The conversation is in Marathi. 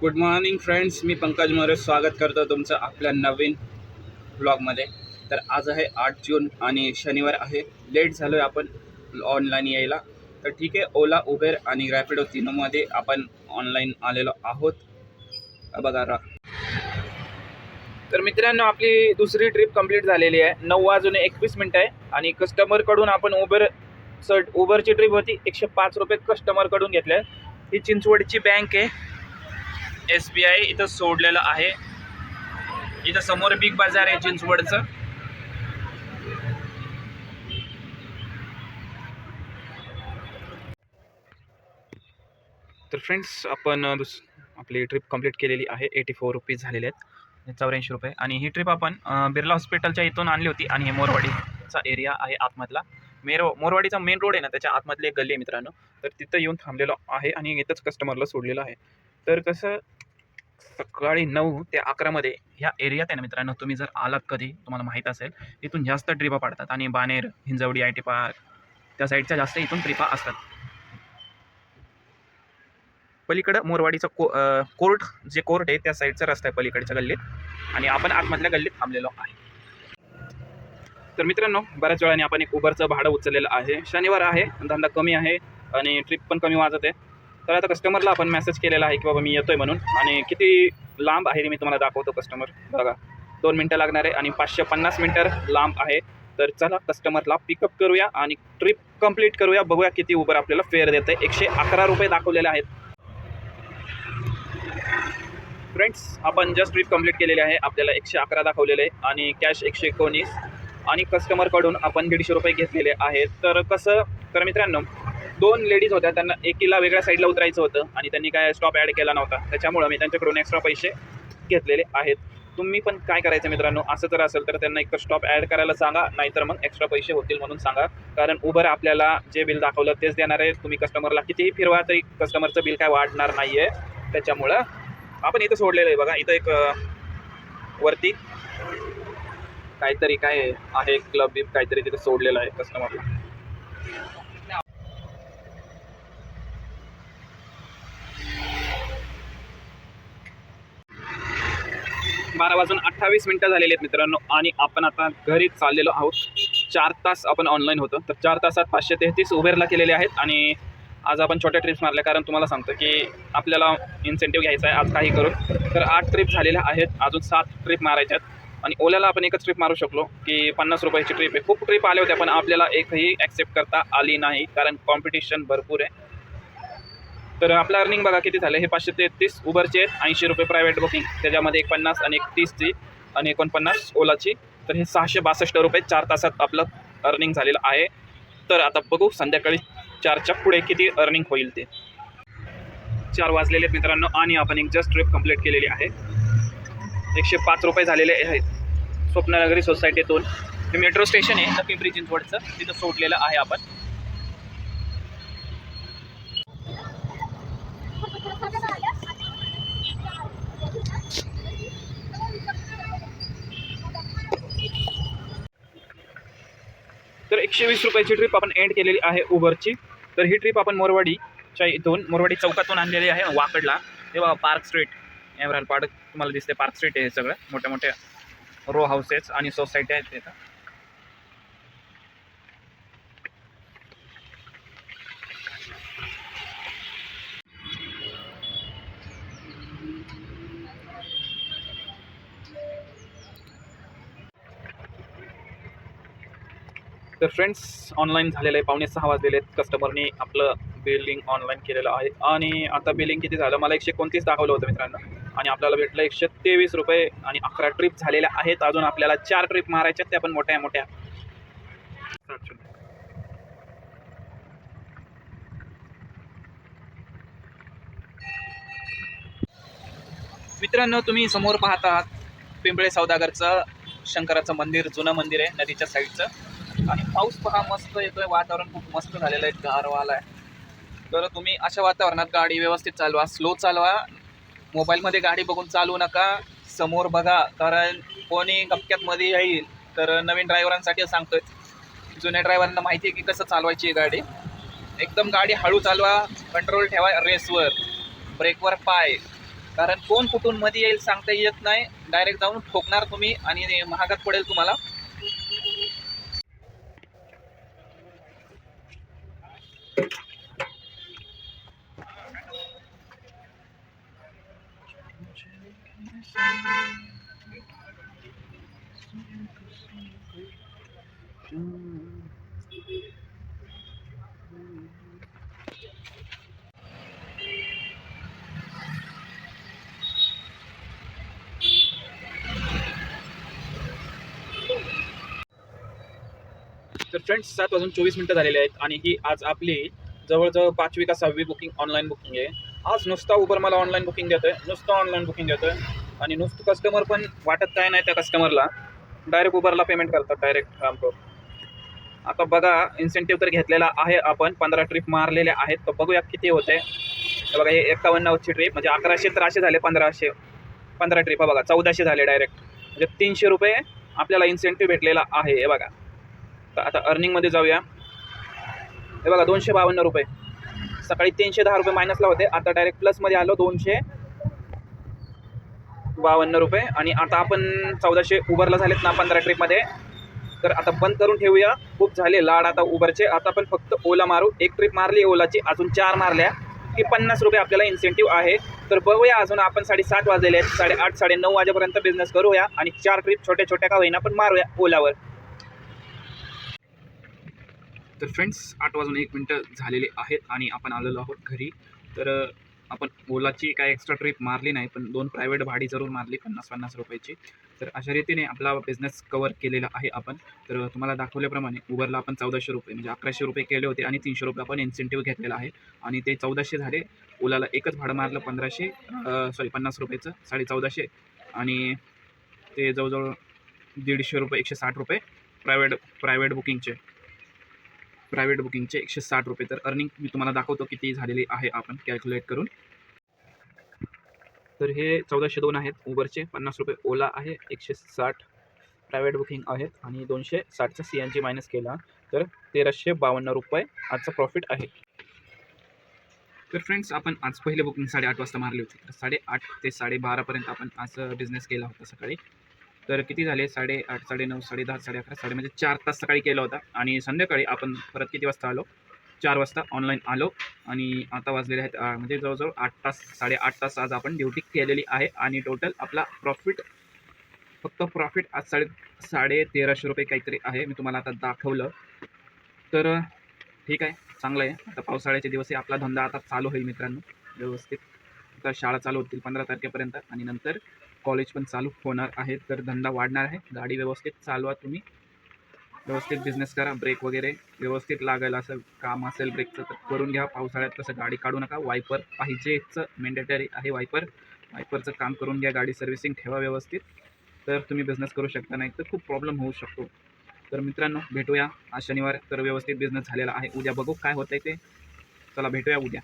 गुड मॉर्निंग फ्रेंड्स मी पंकज मोरे. स्वागत करतो तुमचं आपल्या नवीन ब्लॉगमध्ये तर आज आहे आठ जून आणि शनिवार आहे. लेट झालो आहे आपण ऑनलाईन यायला. तर ठीक आहे ओला उबेर आणि रॅपिडो तिनोमध्ये आपण ऑनलाईन आलेलो आहोत. बघा रा तर मित्रांनो आपली दुसरी ट्रिप कंप्लीट झालेली आहे. नऊ वाजून एकवीस मिनटं आहे. आणि कस्टमरकडून आपण उबेर सर उबरची ट्रिप होती एकशे पाच रुपये कस्टमरकडून घेतल्या ही चिंचवडची बँक आहे. एस बी आय इथं सोडलेलं आहे. इथं समोर बिग बाजार आहे चिंचवडचं. तर फ्रेंड्स आपण दुस आपली ट्रिप कंप्लीट केलेली आहे. एटी फोर रुपीज झालेले आहेत. चौऱ्याऐंशी रुपये. आणि ही ट्रिप आपण बिर्ला हॉस्पिटलच्या इथून आणली होती. आणि हे मोरवाडीचा एरिया आहे आतमधला. मेरो मोरवाडीचा मेन रोड आहे ना त्याच्या आतमधली एक गल्ली आहे मित्रांनो. तर तिथं येऊन थांबलेलो आहे आणि इथंच कस्टमरला सोडलेलं आहे. तर कसं सकाळी नऊ ते अकरामध्ये ह्या एरियात आहे ना मित्रांनो तुम्ही जर आलात कधी तुम्हाला माहीत असेल इथून जास्त ट्रिपा पडतात. आणि Baner Hinjewadi I T park त्या साईडच्या जास्त इथून ट्रिपा असतात. पलीकडं मोरवाडीचं को कोर्ट जे कोर्ट आहे त्या साईडचा रस्ता आहे पलीकडच्या गल्लीत. आणि आपण आतमधल्या गल्लीत थांबलेलो आहे. तर मित्रांनो बऱ्याच वेळाने आपण एक उबरचं भाडं उचललेलं आहे. शनिवार आहे धंदा कमी आहे आणि ट्रिप पण कमी वाजत आहे. तर आता कस्टमरला आपण मेसेज केलेला आहे की बाबा मी येतोय म्हणून. आणि किती लांब आहे ते मी तुम्हाला दाखवतो कस्टमर बघा दोन मिनटं लागणार आहे आणि पाचशे पन्नास मीटर लांब आहे. तर चला कस्टमरला पिकअप करूया आणि ट्रिप कंप्लीट करूया. बघूया किती उबर आपल्याला फेअर देते एकशे अकरा रुपये दाखवलेले आहेत. फ्रेंड्स आपण जस्ट ट्रिप कंप्लीट केलेली आहे. आपल्याला एकशे अकरा दाखवलेले आहे आणि कॅश एकशे एकोणीस. आणि कस्टमरकडून आपण दीडशे रुपये घेतलेले आहेत. तर कसं तर मित्रांनो दोन लेडीज होत्या त्यांना एकीला वेगळ्या साईडला उतरायचं होतं आणि त्यांनी काय स्टॉप ॲड केला नव्हता. त्याच्यामुळं मी त्यांच्याकडून एक्स्ट्रा पैसे घेतलेले आहेत. तुम्ही पण काय करायचं मित्रांनो? असं जर असेल तर त्यांना एक स्टॉप ॲड करायला सांगा नाहीतर मग एक्स्ट्रा पैसे होतील म्हणून सांगा. कारण उबर आपल्याला जे बिल दाखवलं तेच देणार आहे. तुम्ही कस्टमरला कितीही फिरवा तरी कस्टमरचं बिल काय वाढणार नाही आहे त्याच्यामुळं आपण इथं सोडलेलं आहे. बघा इथं एक वरती काहीतरी काय आहे क्लब बीप काहीतरी तिथं सोडलेलं आहे कस्टमरला बारा वाजून अठ्ठावीस मिनटं झालेली आहेत मित्रांनो. आणि आपण आता घरी चाललेलो आहोत. चार तास आपण ऑनलाईन होतो. तर चार तासात पाचशे तेहतीस उबेरला केलेले आहेत. आणि आज आपण छोट्या ट्रिप्स मारल्या. कारण तुम्हाला सांगतो की आपल्याला इन्सेंटिव्ह घ्यायचा आहे. आज काही करून. तर आठ ट्रिप झालेल्या आहेत. अजून सात ट्रिप मारायच्या आहेत. आणि ओल्याला आपण एकच ट्रिप मारू शकलो की पन्नास रुपयाची ट्रिप आहे. खूप ट्रिप आल्या होत्या पण आपल्याला एकही ॲक्सेप्ट करता आली नाही. कारण कॉम्पिटिशन भरपूर आहे. तर आपलं अर्निंग बघा किती झालं? हे पाचशे तेहतीस उबरचे आहेत ऐंशी रुपये प्रायव्हेट बुकिंग त्याच्यामध्ये एक पन्नास आणि एक तीसची आणि एकोणपन्नास ओलाची. तर हे सहाशे बासष्ट रुपये चार तासात आपलं अर्निंग झालेलं आहे. तर आता बघू संध्याकाळी चारच्या पुढे किती अर्निंग होईल ते. चार वाजलेले आहेत मित्रांनो आणि आपण एक जस्ट ट्रिप कंप्लीट केलेली आहे. एकशे पाच रुपये झालेले आहेत स्वप्ननगरी सोसायटीतून हे मेट्रो स्टेशन आहे तर पिंपरी चिंचवडचं तिथं सोडलेलं आहे आपण तर एकशे वीस रुपयाची ट्रिप आपण एंड केलेली आहे उबरची. तर ही ट्रिप आपण मोरवाडीच्या इथून मोरवाडी चौकातून आणलेली आहे वाकडला. हे पार्क स्ट्रीट एमराल पार्क तुम्हाला दिसते पार्क स्ट्रीट आहे हे सगळं. मोठ्या मोठ्या रो हाऊसेस आणि सोसायटी आहेत तिथं तर फ्रेंड्स ऑनलाईन झालेलं आहे. पावणे सहा वाजलेले आहेत. कस्टमरनी आपलं बिलिंग ऑनलाईन केलेलं आहे. आणि आता बिलिंग किती झालं? मला एकशे एकोणतीस दाखवलं होतं मित्रांनो. आणि आपल्याला भेटलं एकशे तेवीस रुपये आणि अकरा ट्रिप झालेल्या आहेत. अजून आपल्याला चार ट्रिप मारायच्या त्या पण मोठ्या मोठ्या. मित्रांनो तुम्ही समोर पाहता पिंपळे सौदागरचं शंकराचं मंदिर जुनं मंदिर आहे नदीच्या साईडचं आणि पाऊस पहा मस्त येतोय. वातावरण खूप मस्त झालेलं आहे. गारवाला आहे. तर तुम्ही अशा वातावरणात गाडी व्यवस्थित चालवा. स्लो चालवा. मोबाईलमध्ये गाडी बघून चालवू नका. समोर बघा. कारण कोणी गपक्यातमध्ये येईल. तर नवीन ड्रायव्हरांसाठी सांगतोय. जुन्या ड्रायव्हरांना माहिती आहे की कसं चालवायची आहे गाडी. एकदम गाडी हळू चालवा. कंट्रोल ठेवा रेसवर. ब्रेकवर पाय. कारण कोण कुठून मध्ये येईल सांगता येत नाही. डायरेक्ट जाऊन ठोकणार तुम्ही आणि महागात पडेल तुम्हाला. June. तर फ्रेंड्स सात वाजून चोवीस मिनटं झालेली आहेत आणि ही आज आपली जवळजवळ पाचवी का सहावी बुकिंग ऑनलाईन बुकिंग आहे. आज नुसता उबर मला ऑनलाईन बुकिंग देतोय नुसतं ऑनलाईन बुकिंग देतोय. आणि नुसतं कस्टमर पण वाटत काय नाही त्या कस्टमरला डायरेक्ट उबरला पेमेंट करतात डायरेक्ट काम करून. आता बघा इन्सेंटिव्ह तर घेतलेला आहे आपण पंधरा ट्रिप मारलेल्या आहेत. तर बघूया किती होते. बघा हे एकावन्नची ट्रिप म्हणजे अकराशे त्राशे असे झाले पंधराशे. पंधरा ट्रिप बघा चौदाशे झाले डायरेक्ट म्हणजे तीनशे रुपये आपल्याला इन्सेंटिव्ह भेटलेला आहे हे बघा. शकता आता अर्निंगमध्ये जाऊया. हे बघा दोनशे बावन्न रुपये. सकाळी तीनशे दहा रुपये मायनसला होते. आता डायरेक्ट प्लसमध्ये आलो दोनशे बावन्न रुपये. आणि आता आपण चौदाशे उबरला झालेत ना पंधरा ट्रिपमध्ये तर आता बंद करून ठेवूया. खूप झाले लाड आता उबरचे. आता आपण फक्त ओला मारू. एक ट्रिप मारली ओलाची अजून चार मारल्या. की पन्नास रुपये आपल्याला इन्सेंटिव्ह आहे. तर बघूया अजून आपण साडेसात वाजलेले आहेत. साडेआठ साडेनऊ वाजेपर्यंत बिझनेस करूया. आणि चार ट्रिप छोट्या छोट्या का होईना पण मारूया ओलावर. तर फ्रेंड्स आठ वाजून एक मिनटं झालेले आहेत आणि आपण आलेलो आहोत घरी. तर आपण ओलाची काय एक्स्ट्रा ट्रिप मारली नाही पण दोन प्रायव्हेट भाडी जरूर मारली पन्नास पन्नास रुपयाची. तर अशा रीतीने आपला बिझनेस कवर केलेला आहे आपण. तर तुम्हाला दाखवल्याप्रमाणे उबरला आपण चौदाशे रुपये म्हणजे अकराशे रुपये केले होते आणि तीनशे रुपये आपण इन्सेंटिव्ह घेतलेला आहे. आणि ते चौदाशे झाले. ओलाला एकच भाडं मारलं पंधराशे सॉरी पन्नास रुपयेचं साडे चौदाशे. आणि ते जवळजवळ दीडशे रुपये एकशे साठ रुपये प्रायव्हेट प्रायव्हेट बुकिंगचे प्रायव्हेट बुकिंगचे एकशे साठ रुपये. तर अर्निंग मी तुम्हाला दाखवतो किती झालेली आहे आपण कॅल्क्युलेट करून. तर हे चौदाशे दोन आहेत. उबरचे पन्नास रुपये ओला आहे. एकशे साठ प्रायव्हेट बुकिंग आहेत. आणि दोनशे साठचा सी एन जी मायनस केला. तर तेराशे बावन्न रुपये आजचा प्रॉफिट आहे. तर फ्रेंड्स आपण आज पहिले बुकिंग साडेआठ वाजता मारली होती. तर साडेआठ ते साडेबारापर्यंत आपण आज बिझनेस केला होता सकाळी. तर किती झाले? साडेआठ साडेनऊ साडे दहा साडे अकरा साडे म्हणजे चार तास सकाळी केला होता. आणि संध्याकाळी आपण परत किती वाजता आलो? चार वाजता ऑनलाईन आलो. आणि आता वाजलेले आहेत म्हणजे जवळजवळ आठ तास साडेआठ तास आज आपण ड्युटी केलेली आहे. आणि टोटल आपला प्रॉफिट फक्त प्रॉफिट आज साडे साडे तेराशे रुपये काहीतरी आहे. मी तुम्हाला आता दाखवलं. तर ठीक आहे चांगलं आहे. आता पावसाळ्याचे दिवस आहे. आपला धंदा आता चालू होईल मित्रांनो. व्यवस्थित. आता शाळा चालू होतील पंधरा तारखेपर्यंत. आणि नंतर कॉलेज पण चालू होणार आहे तर धंदा वाढणार आहे. गाडी व्यवस्थित चालवा तुम्ही. व्यवस्थित बिझनेस करा ब्रेक वगैरे व्यवस्थित लागेल असं काम असेल ब्रेकचं तर करून घ्या. पावसाळ्यात कसं गाडी काढू नका. वायपर पाहिजेच मेंडेटरी आहे वायपर वायपरचं काम करून घ्या. गाडी सर्व्हिसिंग ठेवा व्यवस्थित. तर तुम्ही बिझनेस करू शकता नाही तर खूप प्रॉब्लेम होऊ शकतो. तर मित्रांनो भेटूया. आज शनिवार तर व्यवस्थित बिझनेस झालेला आहे. उद्या बघू काय होतं आहे ते. चला भेटूया उद्या.